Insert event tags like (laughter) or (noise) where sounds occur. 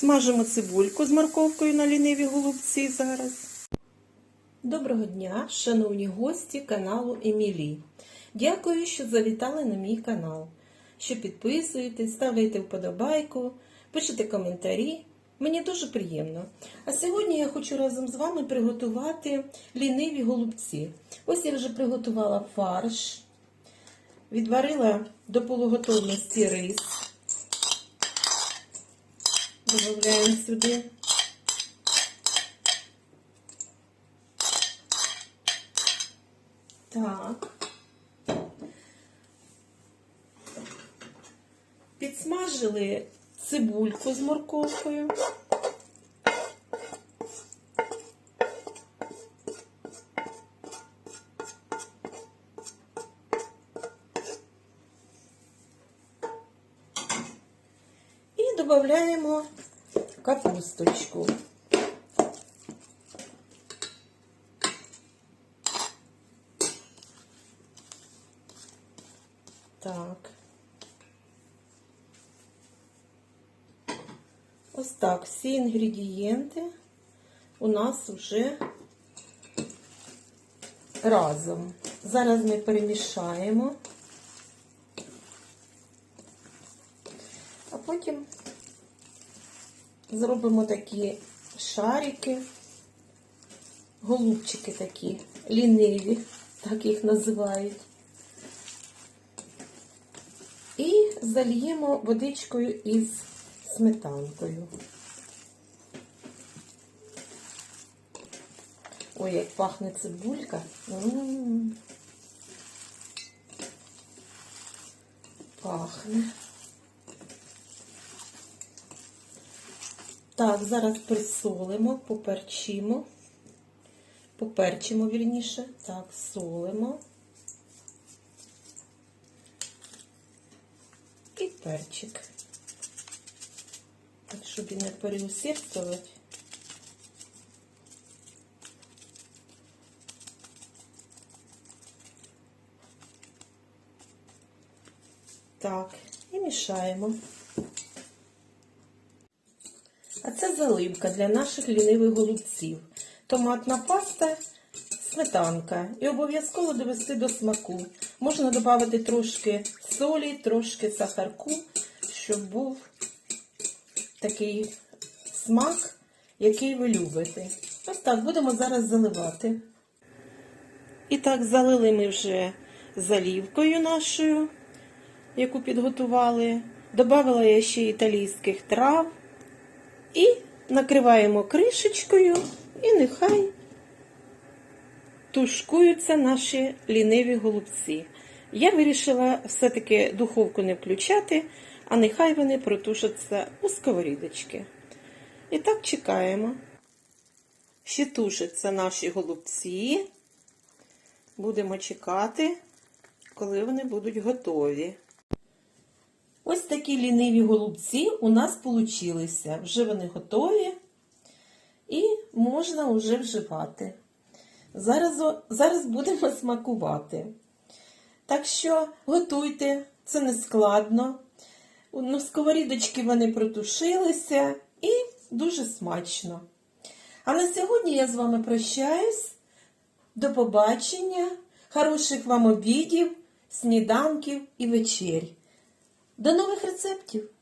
Смажимо цибульку з морковкою на ліниві голубці зараз. Доброго дня, шановні гості каналу Емілі. Дякую, що завітали на мій канал. Що підписуєтесь, ставите вподобайку, пишете коментарі. Мені дуже приємно. А сьогодні я хочу разом з вами приготувати ліниві голубці. Ось я вже приготувала фарш, відварила до полуготовності рис. Додаємо сюди. Так. Підсмажили цибульку з морковкою. Додаємо капусточку. Так. Ось так, всі інгредієнти у нас вже разом. Зараз ми перемішаємо, а потім зробимо такі шарики, голубчики такі, ліниві, так їх називають. І зальємо водичкою із сметанкою. Ой, як пахне цибулька. Пахне. Так, зараз присолимо, поперчимо. Поперчимо, вірніше. Так, солимо. І перчик. Так, щоб і не переусердствувати. Так, і мішаємо. А це заливка для наших лінивих голубців. Томатна паста, сметанка. І обов'язково довести до смаку. Можна додати трошки солі, трошки сахарку, щоб був такий смак, який ви любите. Ось так, будемо зараз заливати. І так, залили ми вже залівкою нашою, яку підготували. Добавила я ще італійських трав. І накриваємо кришечкою, і нехай тушкуються наші ліниві голубці. Я вирішила все-таки духовку не включати, а нехай вони протушаться у сковорідочки. І так чекаємо. Ще тушаться наші голубці. Будемо чекати, коли вони будуть готові. Ось такі ліниві голубці у нас получилися. Вже вони готові і можна вже вживати. Зараз, зараз будемо (laughs) смакувати. Так що готуйте, це не складно. Ну, сковорідочки вони протушилися і дуже смачно. А на сьогодні я з вами прощаюсь. До побачення, хороших вам обідів, сніданків і вечерь. До нових рецептів!